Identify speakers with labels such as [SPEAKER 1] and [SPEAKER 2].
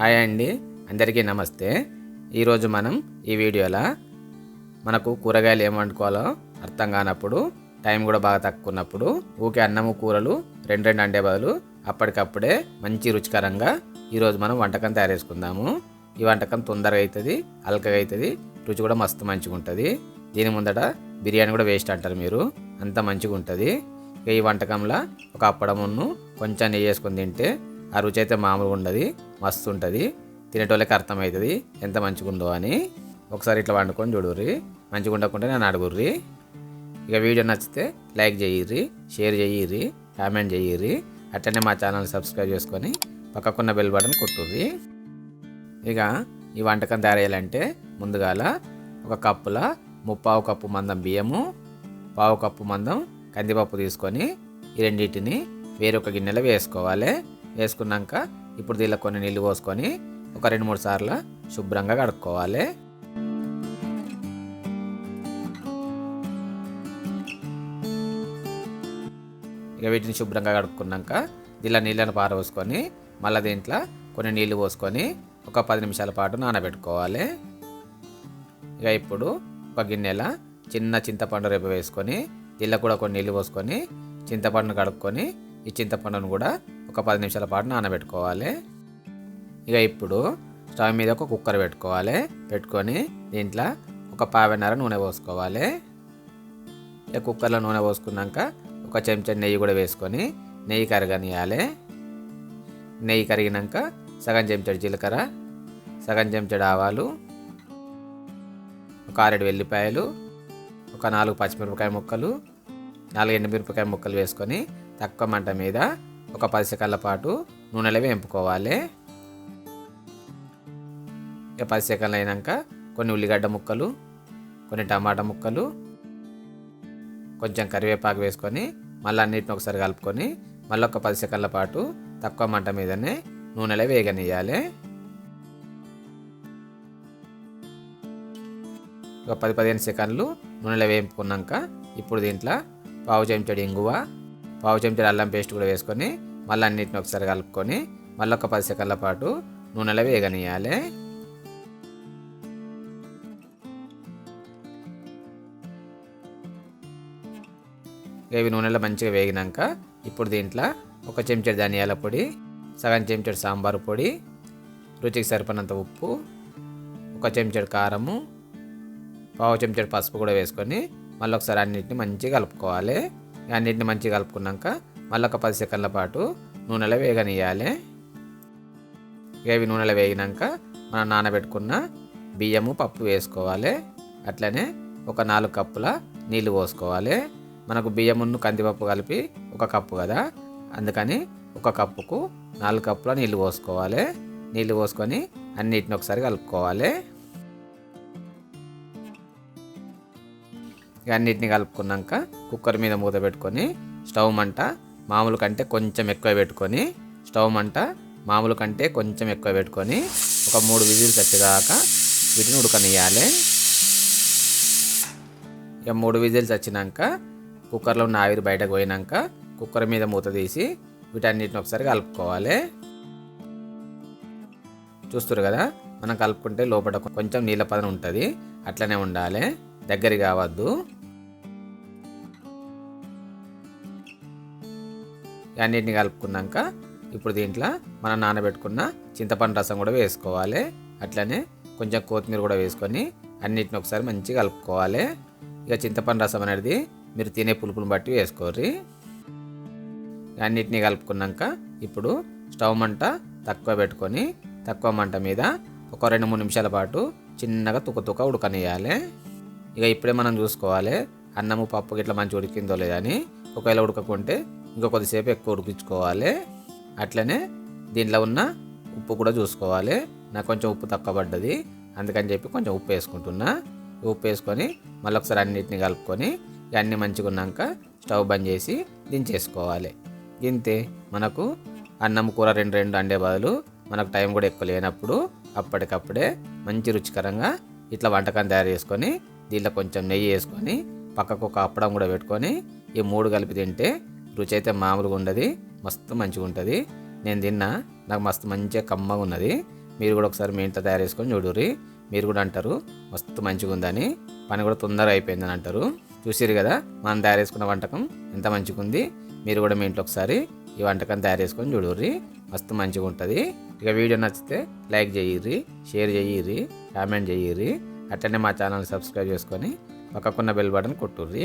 [SPEAKER 1] Hi అండి. అందరికీ నమస్తే. ఈరోజు మనం ఈ వీడియోలో మనకు కూరగాయలు ఏం వండుకోవాలో అర్థం కానప్పుడు టైం కూడా బాగా తక్కువ ఉన్నప్పుడు ఊకే అన్నము కూరలు రెండు రెండు అండే బదులు అప్పటికప్పుడే మంచి రుచికరంగా ఈరోజు మనం వంటకం తయారు చేసుకుందాము. ఈ వంటకం తొందరగా అవుతుంది అల్కగా అవుతుంది రుచి కూడా మస్తు మంచిగా ఉంటుంది. దీని ముందట బిర్యానీ కూడా వేస్ట్ అంటారు మీరు అంత మంచిగా ఉంటుంది. ఈ వంటకంలో ఒక అప్పడమును కొంచెం నెయ్యి వేసుకొని తింటే ఆ రుచి అయితే మామూలుగా ఉండదు. మస్తు ఉంటుంది తినేటోళ్ళకి అర్థమవుతుంది ఎంత మంచిగా అని. ఒకసారి ఇట్లా వండుకొని చూడుర్రి. మంచిగా ఉండకుంటే నేను అడుగుర్రి. ఇక వీడియో నచ్చితే లైక్ చేయిర్రి షేర్ చేయిర్రి కామెంట్ చేయిర్రి. అట్లనే మా ఛానల్ సబ్స్క్రైబ్ చేసుకొని పక్కకున్న బెల్ బటన్ కొట్టుర్రి. ఇక ఈ వంటకం తయారు చేయాలంటే ముందుగాల ఒక కప్పుల ముప్పావు కప్పు మందం బియ్యము పావు కప్పు మందం కందిపప్పు తీసుకొని ఈ రెండింటిని వేరొక గిన్నెలో వేసుకోవాలి. వేసుకున్నాక ఇప్పుడు దీనిలో కొన్ని నీళ్ళు పోసుకొని ఒక రెండు మూడు సార్లు శుభ్రంగా కడుక్కోవాలి. ఇక వీటిని శుభ్రంగా కడుక్కున్నాక దీనిలో నీళ్ళను పారబోసుకొని మళ్ళీ దీంట్లో కొన్ని నీళ్ళు పోసుకొని ఒక పది నిమిషాల పాటు నానబెట్టుకోవాలి. ఇక ఇప్పుడు ఒక గిన్నెల చిన్న చింతపండు రేపు వేసుకొని దీనిలో కూడా కొన్ని నీళ్ళు పోసుకొని చింతపండును కడుక్కొని ఈ చింతపండును కూడా ఒక పది నిమిషాల పాటు నానబెట్టుకోవాలి. ఇక ఇప్పుడు స్టవ్ మీద ఒక కుక్కర్ పెట్టుకోవాలి. పెట్టుకొని దీంట్లో ఒక పావెన్నర నూనె పోసుకోవాలి. ఇక కుక్కర్లో నూనె పోసుకున్నాక ఒక చెంచా నెయ్యి కూడా వేసుకొని నెయ్యి కరగనియాలి. నెయ్యి కరిగినాక సగం చెంచాడు జీలకర్ర సగం చెంచాడు ఆవాలు ఒక ఆరేడు వెల్లిపాయలు ఒక నాలుగు పచ్చిమిరపకాయ ముక్కలు నాలుగు ఎండుమిరపకాయ ముక్కలు వేసుకొని తక్కువ మంట మీద ఒక పది సెకండ్ల పాటు నూనెలో వేంపుకోవాలి. ఇక పది సెకండ్లు అయినాక కొన్ని ఉల్లిగడ్డ ముక్కలు కొన్ని టమాటా ముక్కలు కొంచెం కరివేపాకు వేసుకొని మళ్ళీ అన్నిటిని ఒకసారి కలుపుకొని మళ్ళీ ఒక పది సెకండ్ల పాటు తక్కువ మంట మీదనే నూనెలో వేగనియాలి ఒక పది పదిహేను సెకండ్లు నూనెలో వేపుకున్నాక ఇప్పుడు దీంట్లో పావు చెంచాడు ఇంగువ పావు చెంచాడు అల్లం పేస్ట్ కూడా వేసుకొని మళ్ళీ అన్నిటిని ఒకసారి కలుపుకొని మళ్ళీ ఒక పది సెకండ్ల పాటు నూనెలో వేగనియాలి ఇవి నూనెలో మంచిగా వేగినాక ఇప్పుడు దీంట్లో ఒక చెంచాడు ధనియాల పొడి సగం చెంచాడు సాంబారు పొడి రుచికి సరిపడినంత ఉప్పు ఒక చెంచాడు కారము పావు చెంచాడు పసుపు కూడా వేసుకొని మళ్ళీ ఒకసారి అన్నిటిని మంచిగా కలుపుకోవాలి. అన్నిటిని మంచిగా కలుపుకున్నాక మళ్ళీ ఒక పది సెకండ్ల పాటు నూనెలో వేగనియాలి ఇవి నూనెలో వేగినాక మనం నానబెట్టుకున్న బియ్యము పప్పు వేసుకోవాలి. అట్లనే ఒక నాలుగు కప్పుల నీళ్ళు పోసుకోవాలి. మనకు బియ్యమును కందిపప్పు కలిపి ఒక కప్పు కదా. అందుకని ఒక కప్పుకు నాలుగు కప్పుల నీళ్ళు పోసుకోవాలి. నీళ్ళు పోసుకొని అన్నిటిని ఒకసారి కలుపుకోవాలి. అన్నిటిని కలుపుకున్నాక కుక్కర్ మీద మూత పెట్టుకొని స్టవ్ మంట మామూలు కంటే కొంచెం ఎక్కువ పెట్టుకొని స్టవ్ మంట మామూలు కంటే కొంచెం ఎక్కువ పెట్టుకొని ఒక మూడు విజిల్స్ వచ్చేదాకా వీటిని ఉడకనియాలి ఇక మూడు విజిల్స్ వచ్చినాక కుక్కర్లో ఉన్న ఆవిరి బయటకు పోయినాక కుక్కర్ మీద మూత తీసి వీటన్నిటిని ఒకసారి కలుపుకోవాలి. చూస్తారు కదా? మనం కలుపుకుంటే లోపల కొంచెం నీళ్ళ పదన ఉంటుంది. అట్లనే ఉండాలి. దగ్గర కావద్దు అన్నిటిని కలుపుకున్నాక ఇప్పుడు దీంట్లో మనం నానబెట్టుకున్న చింతపండు రసం కూడా వేసుకోవాలి. అట్లనే కొంచెం కొత్తిమీర కూడా వేసుకొని అన్నిటిని ఒకసారి మంచిగా కలుపుకోవాలి. ఇక చింతపండు రసం అనేది మీరు తినే పులుపుని బట్టి వేసుకోర్రి. అన్నిటినీ కలుపుకున్నాక ఇప్పుడు స్టవ్ మంట తక్కువ పెట్టుకొని తక్కువ మంట మీద ఒక రెండు మూడు నిమిషాల పాటు చిన్నగా తుక తుక ఉడకనియాలి ఇక ఇప్పుడే మనం చూసుకోవాలి. అన్నము పప్పు గిట్లా మంచి ఉడికిందో లేదని ఒకవేళ ఉడకకుంటే ఇంకా కొద్దిసేపు ఎక్కువ ఉడికించుకోవాలి. అట్లనే దీంట్లో ఉన్న ఉప్పు కూడా చూసుకోవాలి. నాకు కొంచెం ఉప్పు తక్కువ పడ్డది. అందుకని చెప్పి కొంచెం ఉప్పు వేసుకుంటున్నా. ఉప్పు వేసుకొని మళ్ళీ ఒకసారి అన్నిటిని కలుపుకొని అన్నీ మంచిగా ఉన్నాక స్టవ్ బంద్ చేసి దించేసుకోవాలి. ఇంతే మనకు అన్నం కూర రెండు రెండు అండే బదులు మనకు టైం కూడా ఎక్కువ లేనప్పుడు అప్పటికప్పుడే మంచి రుచికరంగా ఇట్లా వంటకం తయారు చేసుకొని దీంట్లో కొంచెం నెయ్యి వేసుకొని పక్కకు ఒక అప్పడం కూడా పెట్టుకొని ఈ మూడు కలిపి తింటే రుచి అయితే మామూలుగా ఉండదు మస్తు మంచిగా ఉంటుంది. నేను తిన్నా నాకు మస్తు మంచిగా కమ్మగా ఉన్నది. మీరు కూడా ఒకసారి మీ ఇంట్లో తయారు చేసుకొని చూడుర్రి. మీరు కూడా అంటారు మస్తు మంచిగా ఉందని. పని కూడా తొందరగా అయిపోయిందని అంటారు. చూసిరు కదా మనం తయారు చేసుకున్న వంటకం ఎంత మంచిగా ఉంది. మీరు కూడా మీ ఇంట్లో ఒకసారి ఈ వంటకం తయారు చేసుకొని చూడుర్రి. మస్తు మంచిగా ఉంటుంది. ఇక వీడియో నచ్చితే లైక్ చేయిర్రి షేర్ చేయిర్రి కామెంట్ చేయిర్రి. అట్లనే మా ఛానల్ సబ్స్క్రైబ్ చేసుకొని పక్కకున్న బెల్ బటన్ కొట్టుర్రి.